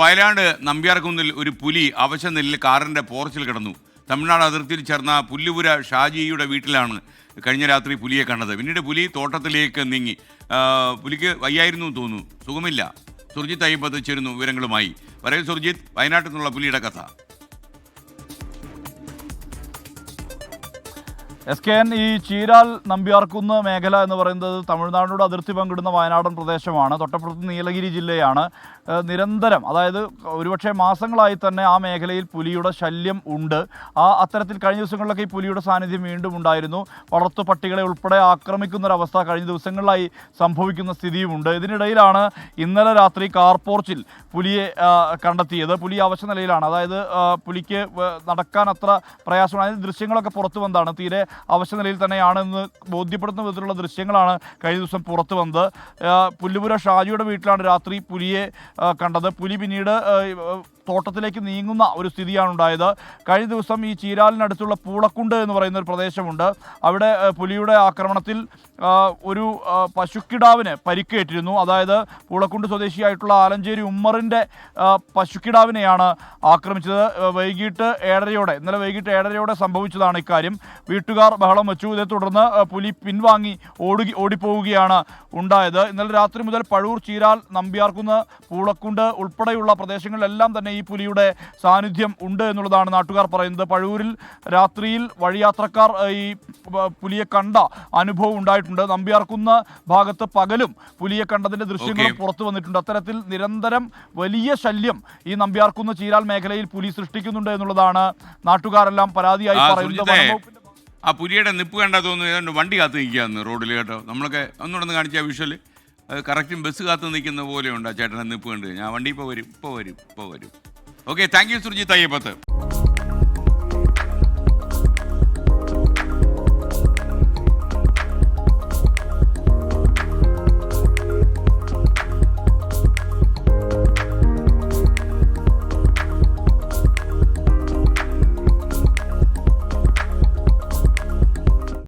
വയനാട് നമ്പ്യാർകുന്നിൽ ഒരു പുലി അവശ നെല്ലിൽ കാറിന്റെ പോർച്ചിൽ കിടന്നു. തമിഴ്നാട് അതിർത്തിയിൽ ചേർന്ന പുല്ലുപുര ഷാജിയുടെ വീട്ടിലാണ് കഴിഞ്ഞ രാത്രി പുലിയെ കണ്ടത്. പിന്നീട് പുലി തോട്ടത്തിലേക്ക് നീങ്ങി. പുലിക്ക് വയ്യായിരുന്നു തോന്നുന്നു. സുഖമില്ല. സുർജിത്ത് അയ്യപ്പത്ത് ചേരുന്നു വിവരങ്ങളുമായി. പറയൽ സുർജിത്ത് വയനാട്ടിൽ നിന്നുള്ള പുലിയുടെ കഥ. എസ് കെ എൻ ഈ ചീരാൽ നമ്പ്യാർക്കുന്ന് മേഖല എന്ന് പറയുന്നത് തമിഴ്നാടിനോട് അതിർത്തി പങ്കിടുന്ന വയനാടൻ പ്രദേശമാണ്. തൊട്ടപ്പുറത്ത് നീലഗിരി ജില്ലയാണ്. നിരന്തരം അതായത് ഒരുപക്ഷെ മാസങ്ങളായി തന്നെ ആ മേഖലയിൽ പുലിയുടെ ശല്യം ഉണ്ട്. ആ അത്തരത്തിൽ കഴിഞ്ഞ ദിവസങ്ങളിലൊക്കെ ഈ പുലിയുടെ സാന്നിധ്യം വീണ്ടും ഉണ്ടായിരുന്നു. വളർത്തു പട്ടികളെ ഉൾപ്പെടെ ആക്രമിക്കുന്നൊരവസ്ഥ കഴിഞ്ഞ ദിവസങ്ങളിലായി സംഭവിക്കുന്ന സ്ഥിതിയുമുണ്ട്. ഇതിനിടയിലാണ് ഇന്നലെ രാത്രി കാർപോർച്ചിൽ പുലിയെ കണ്ടെത്തിയത്. പുലി അവശ നിലയിലാണ്. അതായത് പുലിക്ക് നടക്കാൻ അത്ര പ്രയാസമാണ് അതിന് ദൃശ്യങ്ങളൊക്കെ പുറത്തു വന്നതാണ്. തീരെ അവശ നിലയിൽ തന്നെയാണെന്ന് ബോധ്യപ്പെടുത്തുന്ന വിധത്തിലുള്ള ദൃശ്യങ്ങളാണ് കഴിഞ്ഞ ദിവസം പുറത്തു വന്നത്. പുല്ലുപുര ഷാജിയുടെ വീട്ടിലാണ് രാത്രി പുലിയെ കണ്ടത്. പുലി പിന്നീട് തോട്ടത്തിലേക്ക് നീങ്ങുന്ന ഒരു സ്ഥിതിയാണ് ഉണ്ടായത് കഴിഞ്ഞ ദിവസം ഈ ചീരാലിനടുത്തുള്ള പൂളക്കുണ്ട് എന്ന് പറയുന്ന ഒരു പ്രദേശമുണ്ട്. അവിടെ പുലിയുടെ ആക്രമണത്തിൽ ഒരു പശുക്കിടാവിന് പരിക്കേറ്റിരുന്നു. അതായത് പൂളക്കുണ്ട് സ്വദേശിയായിട്ടുള്ള ആലഞ്ചേരി ഉമ്മറിന്റെ പശുക്കിടാവിനെയാണ് ആക്രമിച്ചത്. വൈകിട്ട് ഏഴരയോടെ ഇന്നലെ വൈകിട്ട് ഏഴരയോടെ സംഭവിച്ചതാണ് ഇക്കാര്യം. വീട്ടുകാർ ബഹളം വെച്ചു. ഇതേ തുടർന്ന് പുലി പിൻവാങ്ങി ഓടുകി ഓടിപ്പോവുകയാണ് ഉണ്ടായത്. ഇന്നലെ രാത്രി മുതൽ പഴൂർ ചീരാൽ നമ്പ്യാർക്കുന്ന് പൂളക്കുണ്ട് ഉൾപ്പെടെയുള്ള പ്രദേശങ്ങളിലെല്ലാം തന്നെ പുലിയുടെ സാന്നിധ്യം ഉണ്ട് എന്നുള്ളതാണ് നാട്ടുകാർ പറയുന്നത്. പഴൂരിൽ രാത്രിയിൽ വഴിയാത്രക്കാർ ഈ പുലിയെ കണ്ട അനുഭവം ഉണ്ടായിട്ടുണ്ട്. നമ്പ്യാർക്കുന്ന ഭാഗത്ത് പകലും പുലിയെ കണ്ടതിന്റെ ദൃശ്യങ്ങളും പുറത്തു വന്നിട്ടുണ്ട്. അത്തരത്തിൽ നിരന്തരം വലിയ ശല്യം ഈ നമ്പ്യാർക്കുന്ന ചീരാൽ മേഖലയിൽ പുലി സൃഷ്ടിക്കുന്നുണ്ട് എന്നുള്ളതാണ് നാട്ടുകാരെല്ലാം പരാതിയായി പറയുന്നത്. ആ പുലിയുടെ നിപ്പ് കണ്ടാ തോന്നുന്നു. ഏതാണ്ട് വണ്ടി കാത്തു നിൽക്കുകയെന്ന് റോഡിൽ കേട്ടോ. നമ്മളൊക്കെ ഒന്നുകൊണ്ടെന്ന് കാണിച്ച വിഷ്വൽ കറക്റ്റും ബസ് കാത്തു നിൽക്കുന്ന പോലെയുണ്ട് ആ ചേട്ടന്റെ നിപ്പ് കണ്ട്. ഞാൻ വണ്ടി ഇപ്പോൾ വരും ഇപ്പോൾ വരും ഇപ്പോൾ വരും. Okay thank you Surjith Ayyappath